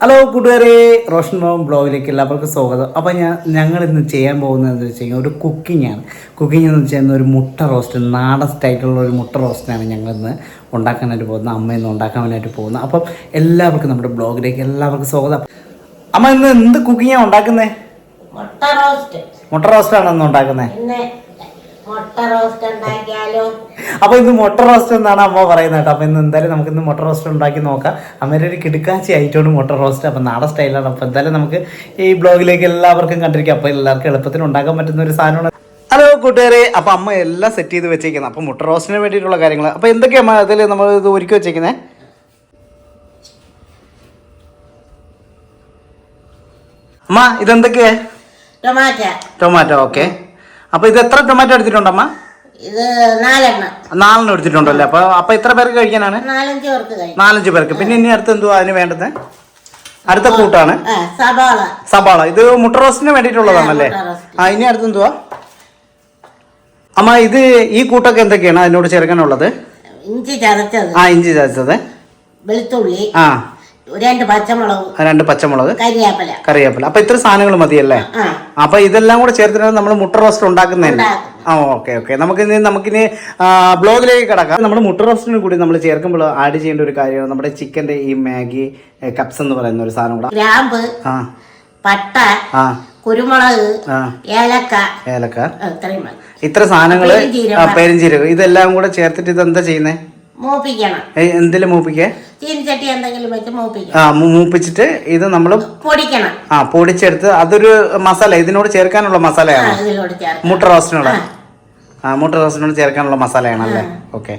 Hello കൂട്ടുകാരെ. Roshan mom ബ്ലോഗിലേക്ക് എല്ലാവർക്കും സ്വാഗതം. അപ്പോൾ ഞാൻ ഞങ്ങൾ ഇന്ന് ചെയ്യാൻ പോകുന്നത് എന്ന് വെച്ച് കഴിഞ്ഞാൽ ഒരു കുക്കിംഗ് ആണ്. കുക്കിംഗ് എന്ന് വെച്ച് കഴിഞ്ഞാൽ ഒരു മുട്ട റോസ്റ്റ് നാടൻ സ്റ്റൈലുള്ള ഒരു മുട്ട റോസ്റ്റാണ് ഞങ്ങൾ ഇന്ന് ഉണ്ടാക്കാനായിട്ട് പോകുന്നത്. അമ്മ ഇന്ന് ഉണ്ടാക്കാനായിട്ട് പോകുന്നത്. അപ്പം എല്ലാവർക്കും നമ്മുടെ ബ്ലോഗിലേക്ക് എല്ലാവർക്കും സ്വാഗതം. അമ്മ ഇന്ന് എന്ത് കുക്കിങ്ങാണ് ഉണ്ടാക്കുന്നത് മുട്ട റോസ്റ്റ് മുട്ട റോസ്റ്റാണോ ഇന്ന് ഉണ്ടാക്കുന്നത് മുട്ട റോസ്റ്റ് ഉണ്ടാക്കിയാലോ അപ്പോൾ ഇന്ന് മുട്ട റോസ്റ്റ് എന്നാണ് അമ്മ പറയുന്നത് കേട്ടോ. അപ്പോൾ ഇന്ന് എന്തായാലും നമുക്ക് ഇന്ന് മുട്ട റോസ്റ്റ് ഉണ്ടാക്കി നോക്കാം. അമ്മേരെ ഒരു കിടുക്കാച്ചി ആയിട്ടുണ്ട് മുട്ട റോസ്റ്റ് അപ്പോൾ നാടൻ സ്റ്റൈലാണ് അപ്പോൾ എന്തായാലും നമുക്ക് ഈ ബ്ലോഗിലേക്ക് എല്ലാവർക്കും കണ്ടിരിക്കാം. അപ്പോൾ എല്ലാവർക്കും എളുപ്പത്തിൽ ഉണ്ടാക്കാൻ പറ്റുന്ന ഒരു സാധനമാണ്. ഹലോ കൂട്ടുകാരെ. അപ്പോൾ അമ്മ എല്ലാം സെറ്റ് ചെയ്ത് വെച്ചേക്കുന്നത് അപ്പോൾ മുട്ട റോസ്റ്റിന് വേണ്ടിയിട്ടുള്ള കാര്യങ്ങൾ അപ്പോൾ എന്തൊക്കെയാണ് അമ്മ അതിൽ നമ്മൾ ഇത് ഒരുക്കി വെച്ചേക്കുന്നത് അമ്മ ഇതെന്തൊക്കെയാ ടൊമാറ്റോ ടൊമാറ്റോ ഓക്കെ അപ്പോൾ ഇത് എത്ര ടൊമാറ്റോ എടുത്തിട്ടുണ്ടമ്മ ഇത് നാലെണ്ണം. നാലെണ്ണം എടുത്തിട്ടുണ്ടല്ലേ? അപ്പൊ അപ്പൊ എത്ര പേർക്ക് കഴിക്കാനാണ്? നാലഞ്ച് പേർക്ക് കഴിക്കും. നാലഞ്ച് പേർക്ക്. പിന്നെ ഇനി അടുത്ത് എന്തുവാ അതിന് വേണ്ടത്? അടുത്ത കൂട്ടാണ്. സബാള സവാള. സവാള. ഇത് മുട്ട റോസ്റ്റിന് വേണ്ടിയിട്ടുള്ളതാണല്ലേ? roast. ആ ഇനി അടുത്ത് എന്തുവാ? അമ്മ ഇത് ഈ കൂട്ടൊക്കെ എന്തൊക്കെയാണ്? അതിനോട് ചേർക്കാനുള്ളത്. ഇഞ്ചി ചതച്ചത്. ആ ഇഞ്ചി ചതച്ചത്. വെളുത്തുള്ളി. ആ. രണ്ട് പച്ചമുളക് രണ്ട് പച്ചമുളക് കറിവേപ്പില അപ്പൊ ഇത്ര സാധനങ്ങൾ മതിയല്ലേ അപ്പൊ ഇതെല്ലാം കൂടെ ചേർത്തിട്ടാണ് നമ്മൾ മുട്ട റോസ്റ്റ് ഉണ്ടാക്കുന്നതന്നെ ഉണ്ടാക്കും. ആ ഓക്കെ ഓക്കെ. നമുക്കിനി നമുക്കിനി ബ്ലോഗിലേക്ക് കിടക്കാം. നമ്മൾ മുട്ട റോസ്റ്റിന് കൂടി നമ്മൾ ചേർക്കുമ്പോൾ ആഡ് ചെയ്യേണ്ട ഒരു കാര്യമാണ് നമ്മുടെ ചിക്കന്റെ ഈ മാഗി കപ്സ് എന്ന് പറയുന്ന ഒരു സാധനം കൂടെ. ഗ്രാമ്പ് പട്ട ആ. കുരുമുളക് ഏലക്ക. ഏലക്ക. ഇത്ര സാധനങ്ങൾ പെരുംജീരകം ഇതെല്ലാം കൂടെ ചേർത്തിട്ട് ഇത് എന്താ ചെയ്യുന്നേ? മൂപ്പിക്കണം. എന്തിലും മൂപ്പിക്കേ? ചീനിച്ചട്ടി എന്തെങ്കിലും വെച്ച് മൂപ്പിക്കണം ആ മൂപ്പിച്ചിട്ട് ഇത് നമ്മൾ പൊടിക്കണം. ആ പൊടിച്ചെടുത്ത് അതൊരു മസാല ഇതിനോട് ചേർക്കാനുള്ള മസാലയാണ്? ചേർക്കണം മുട്ട റോസ്റ്റിനോട്? ആ. മുട്ട റോസ്റ്റിനോട് ചേർക്കാനുള്ള മസാലയാണ് മസാലയാണല്ലേ ഓക്കെ.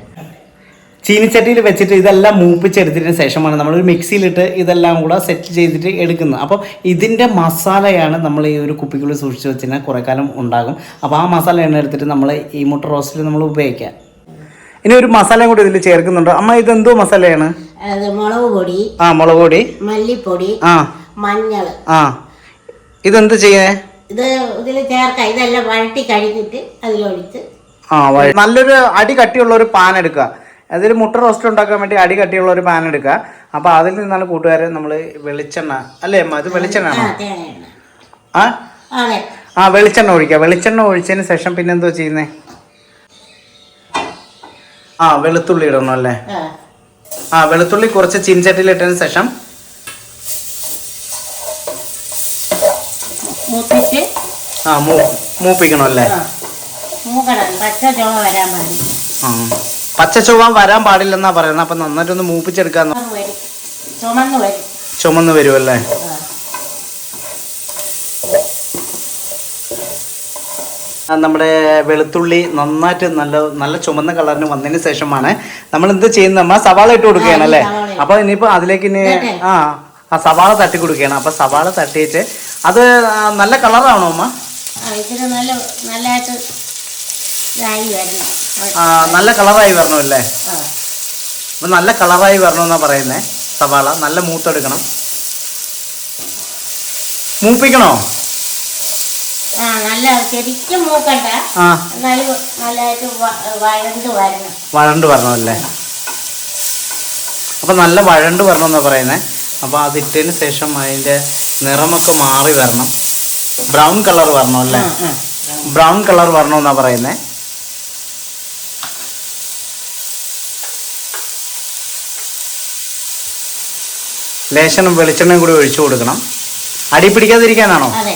ചീനിച്ചട്ടിയിൽ വെച്ചിട്ട് ഇതെല്ലാം മൂപ്പിച്ചെടുത്തതിന് ശേഷമാണ് നമ്മൾ ഒരു മിക്സിയിലിട്ട് ഇതെല്ലാം കൂടെ സെറ്റ് ചെയ്തിട്ട് എടുക്കുന്നത്. അപ്പോൾ ഇതിന്റെ മസാലയാണ് നമ്മൾ ഈ ഒരു കുപ്പിക്കുള്ളിൽ സൂക്ഷിച്ച് വെച്ചാൽ കുറേ കാലം ഉണ്ടാകും. അപ്പോൾ ആ മസാലയാണ് എടുത്തിട്ട് നമ്മൾ ഈ മുട്ട റോസ്റ്റിൽ നമ്മൾ ഉപയോഗിക്കുക. ഇനി ഒരു മസാല കൂടി ഇതിൽ ചേർക്കുന്നുണ്ട്. അമ്മ ഇത് എന്തോ മസാലയാണ്? അത് മുളക് പൊടി ആ മുളക് പൊടി. മല്ലിപ്പൊടി ആ. മഞ്ഞൾ. ആ. ഇതെന്ത് ചെയ്യേ? ഇത് ഇതിൽ ചേർക്കാം. ഇതെല്ലാം വഴട്ടി കഴിഞ്ഞിട്ട് അതിലൊഴിച്ച്. ആ നല്ലൊരു അടി കട്ടിയുള്ള ഒരു പാൻ എടുക്കുക. അതിൽ മുട്ട റോസ്റ്റ് ഉണ്ടാക്കാൻ വേണ്ടി അടി കട്ടിയുള്ള ഒരു പാൻ എടുക്കുക. അപ്പോൾ അതിൽ നിന്നാണ് കൂട്ടുകാരെ നമ്മൾ വെളിച്ചെണ്ണ അല്ലേ അമ്മ? ഇത് വെളിച്ചെണ്ണ ആ അതെ. ആ വെളിച്ചെണ്ണ ഒഴിക്കുക. വെളിച്ചെണ്ണ ഒഴിച്ചതിന് ശേഷം പിന്നെന്തോ ചെയ്യുന്നേ? ആ വെളുത്തുള്ളി ഇടണം അല്ലേ? ആ. വെളുത്തുള്ളി കുറച്ച് ചീൻചട്ടിയിൽ ഇട്ടതിന് ശേഷം ആ മൂപ്പിക്കണം അല്ലേ? പച്ച ചുവ വരാൻ പാടില്ലെന്നാ പറയുന്നത്. അപ്പൊ നന്നായിട്ടൊന്ന് മൂപ്പിച്ചെടുക്കാന്ന് ചുമന്ന് വരും. ചുമന്ന് വരും ചുമന്ന് വരുമല്ലേ ആ. ആ, നമ്മുടെ വെളുത്തുള്ളി നന്നായിട്ട് നല്ല നല്ല ചുമന്ന കളറിന് വന്നതിന് ശേഷമാണ് നമ്മൾ എന്ത് ചെയ്യുന്നത്? നമ്മൾ സവാള ഇട്ട് കൊടുക്കുകയാണ് അല്ലേ. അപ്പൊ ഇനിയിപ്പോ അതിലേക്ക് ഇനി. ആ ആ സവാള തട്ടി കൊടുക്കുകയാണ്. അപ്പൊ സവാള തട്ടിയിട്ട് അത് നല്ല കളറാണോ അമ്മ നല്ല നല്ലതായിട്ട് വരണം. കളറായി വരണമല്ലേ അല്ലേ? അപ്പൊ നല്ല കളറായി വരണമെന്നാ പറയുന്നേ സവാള. നല്ല മൂത്തെടുക്കണം. മൂപ്പിക്കണോ? ആ നല്ല ശരിക്കും മൂക്കണ്ട. ആ. എന്നാലും നല്ലതായിട്ട് വഴണ്ട് വരണം. വഴണ്ട് വരണമല്ലേ അപ്പൊ നല്ല വഴണ്ട് എന്നാ പറയുന്നേ. അപ്പൊ അതിട്ടതിന് ശേഷം അതിന്റെ നിറമൊക്കെ മാറി വരണം. ബ്രൗൺ കളർ വരണം അല്ലേ? ആ, ആ. ബ്രൗൺ കളർ വരണമെന്നാ പറയുന്നേ. ലേശനം വെളിച്ചെണ്ണയും കൂടി ഒഴിച്ചു കൊടുക്കണം. അടി പിടിക്കാതിരിക്കാനാണോ? അതെ.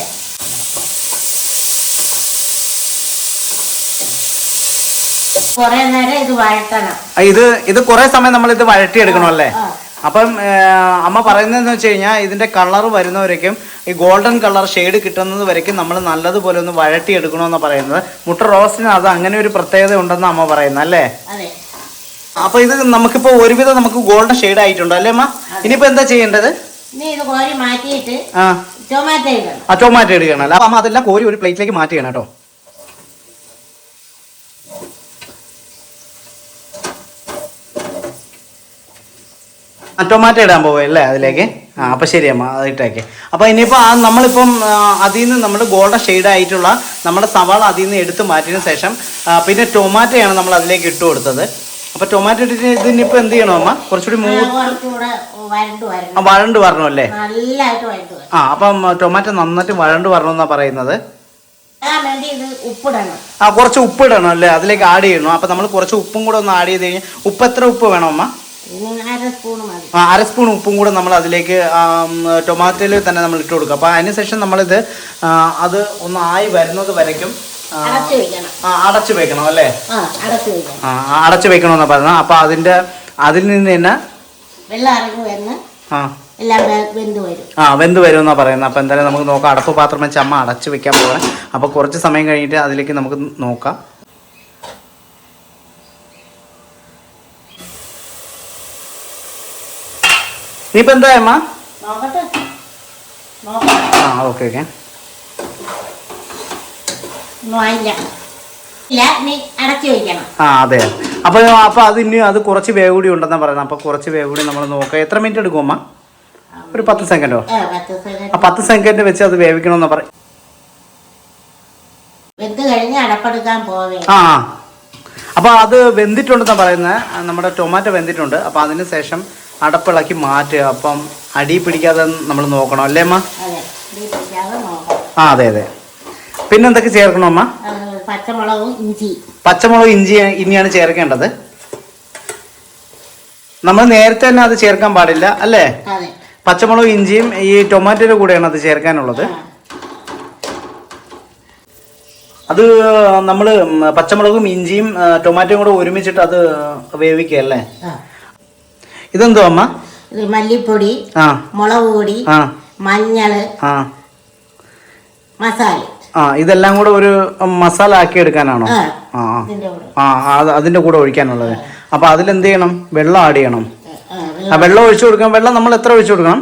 കുറെ നേരം ഇത് വഴട്ടണം ഇത് ഇത് കുറെ സമയം നമ്മൾ ഇത് വഴറ്റിയെടുക്കണം അല്ലേ. അപ്പം അമ്മ പറയുന്നതെന്ന് വെച്ച് കഴിഞ്ഞാൽ ഇതിന്റെ കളർ വരുന്നവരേക്കും ഈ ഗോൾഡൻ കളർ ഷെയ്ഡ് കിട്ടുന്നത് വരയ്ക്കും നമ്മൾ നല്ലതുപോലെ ഒന്ന് വഴറ്റിയെടുക്കണമെന്നാണ് പറയുന്നത്. മുട്ട റോസ്റ്റിന് അത് അങ്ങനെ ഒരു പ്രത്യേകത ഉണ്ടെന്ന് അമ്മ പറയുന്നത് അല്ലേ? അപ്പൊ ഇത് നമുക്കിപ്പോ ഒരുവിധം നമുക്ക് ഗോൾഡൻ ഷെയ്ഡ് ആയിട്ടുണ്ടോ അല്ലേ അമ്മ? ഇനിയിപ്പോ എന്താ ചെയ്യേണ്ടത്? ആ. ടൊമാറ്റോ ഇടുകയാണല്ലോ അപ്പൊ അമ്മ അതെല്ലാം കോരി ഒരു പ്ലേറ്റിലേക്ക് മാറ്റുകയാണ് കേട്ടോ. ടൊമാറ്റോ ഇടാൻ പോവല്ലേ അതിലേക്ക്? ആ അപ്പൊ ശരി അമ്മ അത് ഇട്ടേക്കെ. അപ്പൊ ഇനിയിപ്പോ ആ നമ്മളിപ്പം അതിൽ നിന്ന് നമ്മൾ ഗോൾഡൻ ഷെയ്ഡ് ആയിട്ടുള്ള നമ്മുടെ സവാള അതിൽ നിന്ന് എടുത്ത് മാറ്റിയതിന് ശേഷം പിന്നെ ടൊമാറ്റോയാണ് നമ്മൾ അതിലേക്ക് ഇട്ട് കൊടുത്തത്. അപ്പൊ ടൊമാറ്റോ ഇട്ടിട്ട് ഇതിനിപ്പോ എന്ത് ചെയ്യണോ അമ്മ? കുറച്ചുകൂടി മൂ വഴണ്ട് വരണം. അല്ലേ? ആ അപ്പം ടൊമാറ്റോ നന്നായിട്ട് വഴണ്ട് വരണം എന്നാണ് പറയുന്നത്? ആ കുറച്ച് ഉപ്പ് ഇടണം അല്ലേ? അതിലേക്ക് ആഡ് ചെയ്യണം. അപ്പൊ നമ്മൾ കുറച്ച് ഉപ്പും കൂടെ ഒന്ന് ആഡ് ചെയ്ത് കഴിഞ്ഞാൽ ഉപ്പ് എത്ര ഉപ്പ് വേണം അമ്മ? അര സ്പൂൺ ഉപ്പും കൂടെ നമ്മൾ അതിലേക്ക് ടൊമാറ്റോയിൽ തന്നെ നമ്മൾ ഇട്ട് കൊടുക്കുക. അപ്പോൾ അതിന് ശേഷം നമ്മളിത് അത് ഒന്ന് ആയി വരുന്നത് വരയ്ക്കും. അടച്ചു വെക്കണം. അല്ലേ? ആ അടച്ചു അപ്പൊ വെക്കണമെന്ന് പറഞ്ഞാൽ അപ്പോൾ അതിന്റെ അതിൽ നിന്ന് തന്നെ ആ. വെന്ത് വരും. വെന്ത് പറയുന്നത്. അപ്പൊ എന്തായാലും നമുക്ക് നോക്കാം. അടപ്പ് പാത്രം വെച്ച് അമ്മ അടച്ചു വെക്കാൻ പോകണം അപ്പൊ കുറച്ച് സമയം കഴിഞ്ഞിട്ട് അതിലേക്ക് നമുക്ക് നോക്കാം. ഇനിയിപ്പോൾ എന്താ അമ്മ? ആ ഓക്കെ ഓക്കെ. ആ അതെ. അപ്പൊ അപ്പൊ അത് ഇനി അത് കുറച്ച് വേവ് കൂടി ഉണ്ടെന്നാണ് പറയുന്നത്. അപ്പൊ കുറച്ച് വേവ് കൂടി നമ്മൾ നോക്കാം. എത്ര മിനിറ്റ് എടുക്കും അമ്മ? ഒരു പത്ത് സെക്കൻഡോ? ആ പത്ത് സെക്കൻഡ്. വെച്ച് അത് വേവിക്കണമെന്ന് പറയും ആ ആ. അത് വെന്തിട്ടുണ്ടെന്നാണ് പറയുന്നത്. നമ്മുടെ ടൊമാറ്റോ വെന്തിട്ടുണ്ട്. അപ്പൊ അതിന് ശേഷം അടപ്പിളക്കി മാറ്റുക അപ്പം അടി പിടിക്കാതെ നമ്മൾ നോക്കണം അല്ലേ അമ്മ? ആ അതെ അതെ. പിന്നെ എന്തൊക്കെ ചേർക്കണം അമ്മ? പച്ചമുളകും ഇഞ്ചി. പച്ചമുളകും ഇഞ്ചി ഇനിയാണ് ചേർക്കേണ്ടത്. നമ്മൾ നേരത്തെ തന്നെ അത് ചേർക്കാൻ പാടില്ല അല്ലേ? പച്ചമുളക് ഇഞ്ചിയും ഈ ടൊമാറ്റോയുടെ കൂടെയാണ് അത് ചേർക്കാനുള്ളത്. അത് നമ്മൾ പച്ചമുളകും ഇഞ്ചിയും ടൊമാറ്റോയും കൂടെ ഒരുമിച്ചിട്ട് അത് വേവിക്കുക അല്ലേ. ഇതെന്തോ അമ്മ? ഇത് മല്ലിപ്പൊടി ആ. മുളക് പൊടി ആ. മഞ്ഞൾ ആ. മസാല. ആ ഇതെല്ലാം കൂടെ ഒരു മസാല ആക്കി എടുക്കാനാണോ? ആ. ആ. ആ. അത് അതിന്റെ കൂടെ ഒഴിക്കാനുള്ളത്. അപ്പൊ അതിലെന്ത് ചെയ്യണം? വെള്ളം ആഡ് ചെയ്യണം. ആ, വെള്ളം. ഒഴിച്ചു കൊടുക്കണം. വെള്ളം നമ്മൾ എത്ര ഒഴിച്ചു കൊടുക്കണം?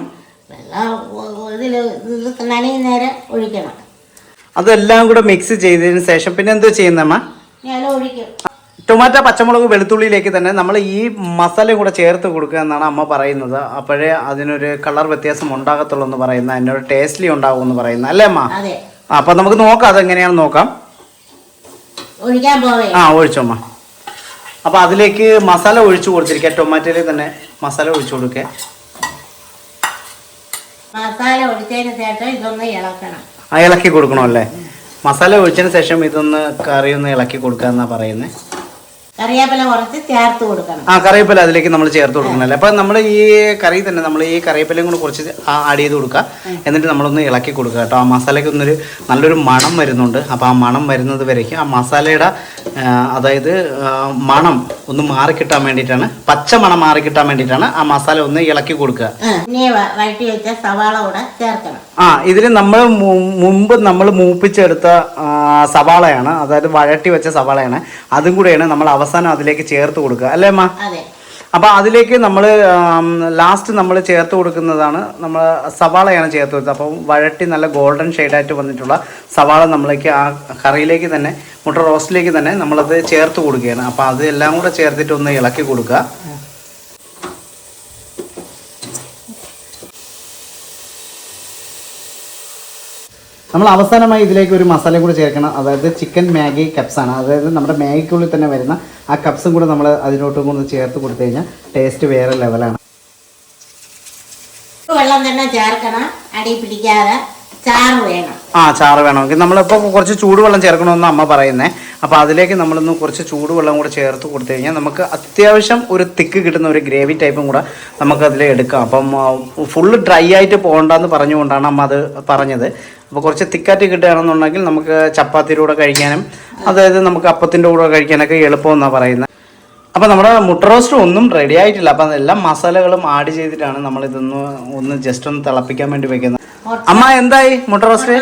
അതെല്ലാം കൂടെ മിക്സ് ചെയ്തതിന് ശേഷം പിന്നെ എന്തോ ചെയ്യുന്നമ്മ ടൊമാറ്റോ പച്ചമുളക് വെളുത്തുള്ളിയിലേക്ക് തന്നെ നമ്മൾ ഈ മസാലയും കൂടെ ചേർത്ത് കൊടുക്കുക എന്നാണ് അമ്മ പറയുന്നത്. അപ്പോഴേ അതിനൊരു കളർ വ്യത്യാസം ഉണ്ടാകത്തുള്ളൂ എന്ന് പറയുന്ന അതിനൊരു ടേസ്റ്റ്ലി ഉണ്ടാകും എന്ന് പറയുന്ന അല്ലേ അമ്മ? അപ്പൊ നമുക്ക് നോക്കാം അതെങ്ങനെയാണ് നോക്കാം. ആ ഒഴിച്ചോമ്മ അപ്പൊ അതിലേക്ക് മസാല ഒഴിച്ചു കൊടുത്തിരിക്കുക. ടൊമാറ്റോയിൽ തന്നെ മസാല ഒഴിച്ചു കൊടുക്കുക. മസാല ഒഴിച്ചതിന് ശേഷം ഇതൊന്ന് ഇളക്കണം. ആ ഇളക്കി കൊടുക്കണം അല്ലേ? മസാല ഒഴിച്ചതിന് ശേഷം ഇതൊന്ന് കറി ഒന്ന് ഇളക്കി കൊടുക്കുക എന്നാണ് പറയുന്നത് കറിവേപ്പില കുറച്ച് ചേർത്ത് കൊടുക്കണം. ആ കറിവേപ്പില അതിലേക്ക് നമ്മൾ ചേർത്ത് കൊടുക്കണല്ലേ അപ്പം നമ്മൾ ഈ കറി തന്നെ നമ്മൾ ഈ കറിവേപ്പിലയും കൂടെ കുറച്ച് ആഡ് ചെയ്ത് കൊടുക്കുക. എന്നിട്ട് നമ്മളൊന്ന് ഇളക്കി കൊടുക്കുക കേട്ടോ. ആ മസാലയ്ക്ക് ഒന്നൊരു നല്ലൊരു മണം വരുന്നുണ്ട്. അപ്പോൾ ആ മണം വരുന്നത് വരേക്കും ആ മസാലയുടെ അതായത് മണം ഒന്ന് മാറിക്കിട്ടാൻ വേണ്ടിയിട്ടാണ് പച്ച മണം മാറിക്കിട്ടാൻ വേണ്ടിയിട്ടാണ് ആ മസാല ഒന്ന് ഇളക്കി കൊടുക്കുക. വഴറ്റി വെച്ച സവാള കൂടെ ചേർക്കണം. ആ ഇതിൽ നമ്മൾ മുമ്പ് നമ്മൾ മൂപ്പിച്ചെടുത്ത സവാളയാണ് അതായത് വഴട്ടി വെച്ച സവാളയാണ്. അതും കൂടെയാണ് നമ്മൾ അവസാനം അതിലേക്ക് ചേർത്ത് കൊടുക്കുക അല്ലേ അമ്മ? അപ്പോൾ അതിലേക്ക് നമ്മൾ ലാസ്റ്റ് നമ്മൾ ചേർത്ത് കൊടുക്കുന്നതാണ് നമ്മൾ സവാളയാണ് ചേർത്ത് കൊടുത്തത്. അപ്പം വഴട്ടി നല്ല ഗോൾഡൻ ഷെയ്ഡായിട്ട് വന്നിട്ടുള്ള സവാള നമ്മളേക്ക് ആ കറിയിലേക്ക് തന്നെ മുട്ട റോസ്റ്റിലേക്ക് തന്നെ നമ്മളത് ചേർത്ത് കൊടുക്കുകയാണ്. അപ്പോൾ അത് എല്ലാം കൂടെ ചേർത്തിട്ട് ഒന്ന് ഇളക്കി കൊടുക്കുക. നമ്മൾ അവസാനമായി ഇതിലേക്ക് ഒരു മസാല കൂടെ ചേർക്കണം. അതായത് ചിക്കൻ മാഗി കപ്സാണ് അതായത് നമ്മുടെ മാഗിക്കുള്ളിൽ തന്നെ വരുന്ന ആ കപ്സും കൂടെ നമ്മൾ അതിനോട്ടും കൂടെ ചേർത്ത് കൊടുത്തു കഴിഞ്ഞാൽ ടേസ്റ്റ് വേറെ ലെവലാണ് വെള്ളം തന്നെ ചേർക്കണം. അടി പിടിക്കാതെ ചാറ് വേണം. ആ ചാറ് വേണമെങ്കിൽ. നമ്മളിപ്പോൾ കുറച്ച് ചൂടുവെള്ളം ചേർക്കണമെന്ന് അമ്മ പറയുന്നത് അപ്പോൾ അതിലേക്ക് നമ്മളൊന്ന് കുറച്ച് ചൂടുവെള്ളം കൂടെ ചേർത്ത് കൊടുത്തു കഴിഞ്ഞാൽ നമുക്ക് അത്യാവശ്യം ഒരു തിക്ക് കിട്ടുന്ന ഒരു ഗ്രേവി ടൈപ്പും കൂടെ നമുക്ക് അതിൽ എടുക്കാം. അപ്പം ഫുള്ള് ഡ്രൈ ആയിട്ട് പോകണ്ടെന്ന് പറഞ്ഞുകൊണ്ടാണ് അമ്മ അത് പറഞ്ഞത്. അപ്പോൾ കുറച്ച് തിക്കാറ്റ് കിട്ടുകയാണെന്നുണ്ടെങ്കിൽ നമുക്ക് ചപ്പാത്തിയുടെ കൂടെ കഴിക്കാനും അതായത് നമുക്ക് അപ്പത്തിന്റെ കൂടെ കഴിക്കാനൊക്കെ എളുപ്പമെന്നാണ് പറയുന്നത് അപ്പോൾ നമ്മുടെ മുട്ട റോസ്റ്റ് ഒന്നും റെഡി ആയിട്ടില്ല. അപ്പം എല്ലാ മസാലകളും ആഡ് ചെയ്തിട്ടാണ് നമ്മൾ ഇതൊന്ന് ഒന്ന് ജസ്റ്റ് ഒന്ന് തിളപ്പിക്കാൻ വേണ്ടി വെക്കുന്നത്. അമ്മ എന്തായി മുട്ട റോസ്റ്റ്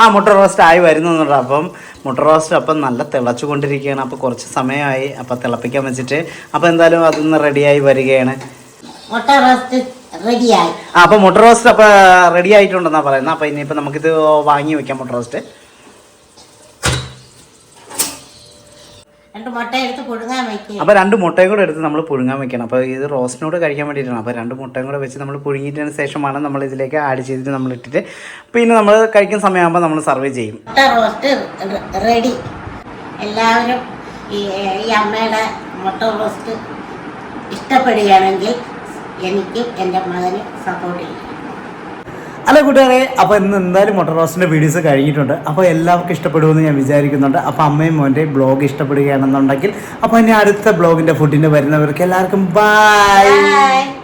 ആ മുട്ട റോസ്റ്റ് ആയി വരുന്നുണ്ട് അപ്പം മുട്ട റോസ്റ്റ് അപ്പം നല്ല തിളച്ചുകൊണ്ടിരിക്കുകയാണ്. അപ്പോൾ കുറച്ച് സമയമായി. അപ്പം തിളപ്പിക്കാൻ വെച്ചിട്ട്. അപ്പം എന്തായാലും അതൊന്ന് റെഡിയായി വരികയാണ്. മുട്ട റോസ്റ്റ് റെഡിയായി. ആ അപ്പോൾ മുട്ട റോസ്റ്റ് അപ്പൊ റെഡി ആയിട്ടുണ്ടെന്നാ പറയുന്നത് അപ്പൊ ഇനിയിപ്പോ നമുക്കിത് വാങ്ങി വെക്കാം മുട്ട റോസ്റ്റ് രണ്ട് മുട്ട എടുത്ത് പുഴുങ്ങാൻ അപ്പോൾ രണ്ട് മുട്ടയും കൂടെ എടുത്ത് നമ്മൾ പുഴുങ്ങാൻ വെക്കണം. അപ്പോൾ ഇത് റോസ്റ്റിനോട് കഴിക്കാൻ വേണ്ടിയിട്ടാണ് അപ്പോൾ രണ്ട് മുട്ടയും കൂടെ വെച്ച് നമ്മൾ പുഴുങ്ങിയിട്ടതിന് ശേഷമാണ് നമ്മൾ ഇതിലേക്ക് ആഡ് ചെയ്തിട്ട് നമ്മൾ ഇട്ടിട്ട് പിന്നെ നമ്മൾ കഴിക്കുന്ന സമയമാകുമ്പോൾ നമ്മൾ സർവ് ചെയ്യും. മുട്ട റോസ്റ്റ് റെഡി എല്ലാവരും ഈ അമ്മയുടെ മുട്ട റോസ്റ്റ് ഇഷ്ടപ്പെടുകയാണെങ്കിൽ എനിക്കും എന്റെ മകനും സപ്പോർട്ട് ചെയ്യും. ഹലോ കൂട്ടുകാരെ അപ്പോൾ ഇന്ന് എന്തായാലും മൊട്ടർ റോസിന്റെ വീഡിയോസ് കഴിഞ്ഞിട്ടുണ്ട്. അപ്പോൾ എല്ലാവർക്കും ഇഷ്ടപ്പെടുമെന്ന് ഞാൻ വിചാരിക്കുന്നുണ്ട്. അപ്പോൾ അമ്മയും മോന്റെ ബ്ലോഗ് ഇഷ്ടപ്പെടുകയാണെന്നുണ്ടെങ്കിൽ അപ്പോൾ ഇനി അടുത്ത ബ്ലോഗിന്റെ ഫുഡിന്റെ വരുന്നവർക്ക് എല്ലാവർക്കും ബൈ ബൈ